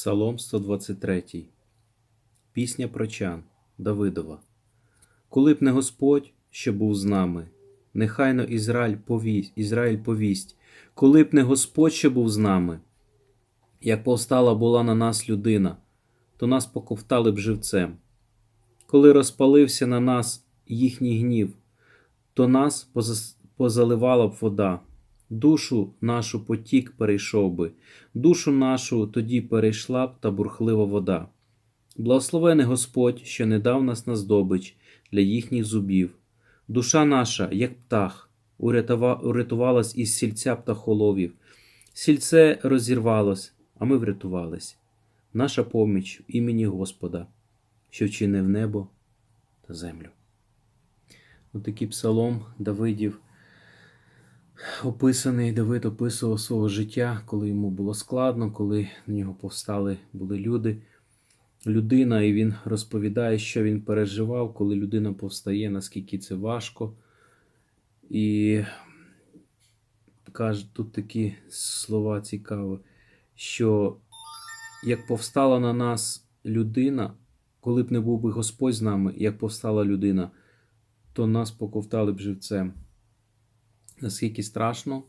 Псалом 123. Пісня прочан Давидова. Коли б не Господь, що був з нами, нехайно Ізраїль повість, Ізраїль повість, коли б не Господь, що був з нами, як повстала була на нас людина, то нас поковтали б живцем. Коли розпалився на нас їхній гнів, то нас позаливала б вода. Душу нашу потік перейшов би, душу нашу тоді перейшла б та бурхлива вода. Благословений Господь, що не дав нас на здобич для їхніх зубів. Душа наша, як птах, урятувалась із сільця птахоловів. Сільце розірвалось, а ми врятувались. Наша поміч в імені Господа, що вчинив небо та землю. Отакий псалом Давидів описаний, Давид описував свого життя, коли йому було складно, коли на нього повстали були люди, людина, і він розповідає, що він переживав, коли людина повстає, наскільки це важко. І каже, тут такі слова цікаві, що як повстала на нас людина, коли б не був би Господь з нами, як повстала людина, то нас поковтали б живцем наскільки страшно,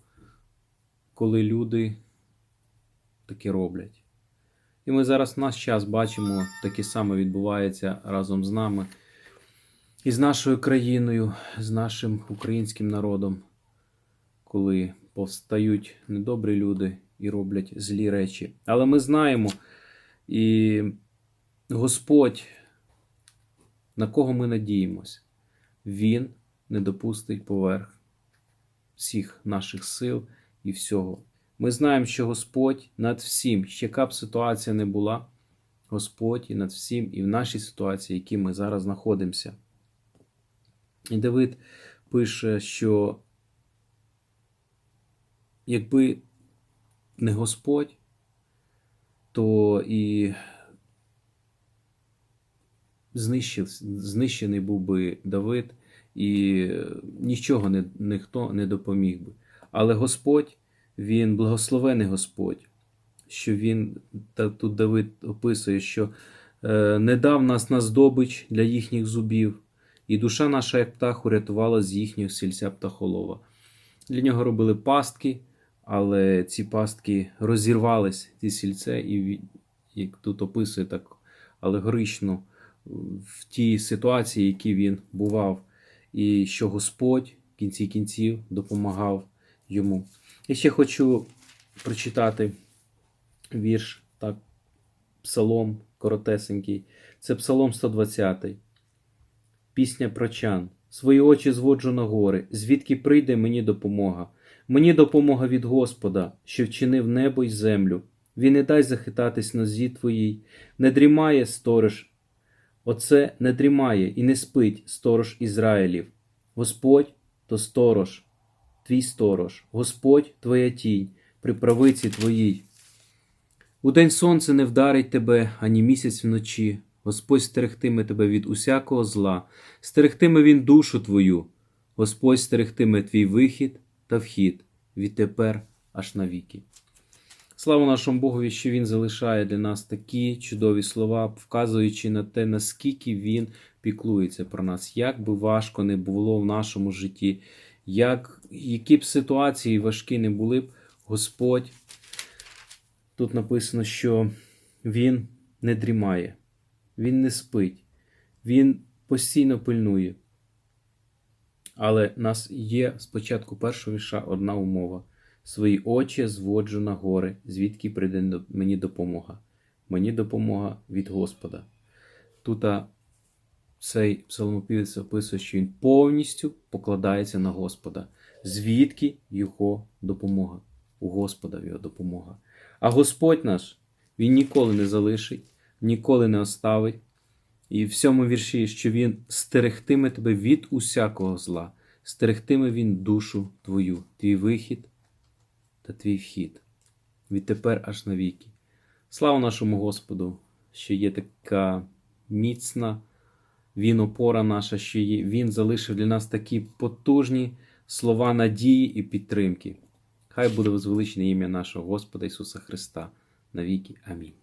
коли люди таке роблять. І ми зараз в наш час бачимо, таке саме відбувається разом з нами і з нашою країною, з нашим українським народом, коли повстають недобрі люди і роблять злі речі. Але ми знаємо, і Господь, на кого ми надіємось, Він не допустить поверх всіх наших сил і всього. Ми знаємо, що Господь над всім, яка б ситуація не була, Господь і над всім, і в нашій ситуації, в якій ми зараз знаходимося. І Давид пише, що якби не Господь, то і знищив, знищений був би Давид, і нічого не, ніхто не допоміг би. Але Господь, Він благословений Господь, що Він, та тут Давид описує, що е, не дав нас на здобич для їхніх зубів, і душа наша, як птах, урятувала з їхнього сільця птахолова. Для нього робили пастки, але ці пастки розірвались, ці сільце, і як тут описує так алегорично в тій ситуації, в якій він бував і що Господь в кінці кінців допомагав йому. Я ще хочу прочитати вірш, так, псалом коротесенький. Це псалом 120. Пісня прочан. Свої очі зводжу на гори, звідки прийде мені допомога. Мені допомога від Господа, що вчинив небо й землю. Він не дай захитатись нозі твоїй, не дрімає сторож Оце не дрімає і не спить сторож Ізраїлів. Господь то сторож, твій сторож, Господь твоя тінь, при правиці твоїй. Удень сонце не вдарить тебе, ані місяць вночі. Господь стерегтиме тебе від усякого зла, стерегтиме він душу твою, Господь стерегтиме твій вихід та вхід відтепер аж навіки. Слава нашому Богові, що Він залишає для нас такі чудові слова, вказуючи на те, наскільки Він піклується про нас, як би важко не було в нашому житті, як, які б ситуації важкі не були б, Господь. Тут написано, що Він не дрімає, Він не спить, Він постійно пильнує. Але в нас є спочатку першого віша одна умова. Свої очі зводжу на гори, звідки прийде мені допомога. Мені допомога від Господа. Тут цей псалмопівець описує, що він повністю покладається на Господа. Звідки його допомога? У Господа його допомога. А Господь наш, Він ніколи не залишить, ніколи не оставить. І в цьому вірші, що Він стерегтиме тебе від усякого зла, стерегтиме Він душу твою, твій вихід та твій вхід. Відтепер аж навіки. Слава нашому Господу, що є така міцна Він опора наша, що є, Він залишив для нас такі потужні слова надії і підтримки. Хай буде возвеличене ім'я нашого Господа Ісуса Христа навіки. Амінь.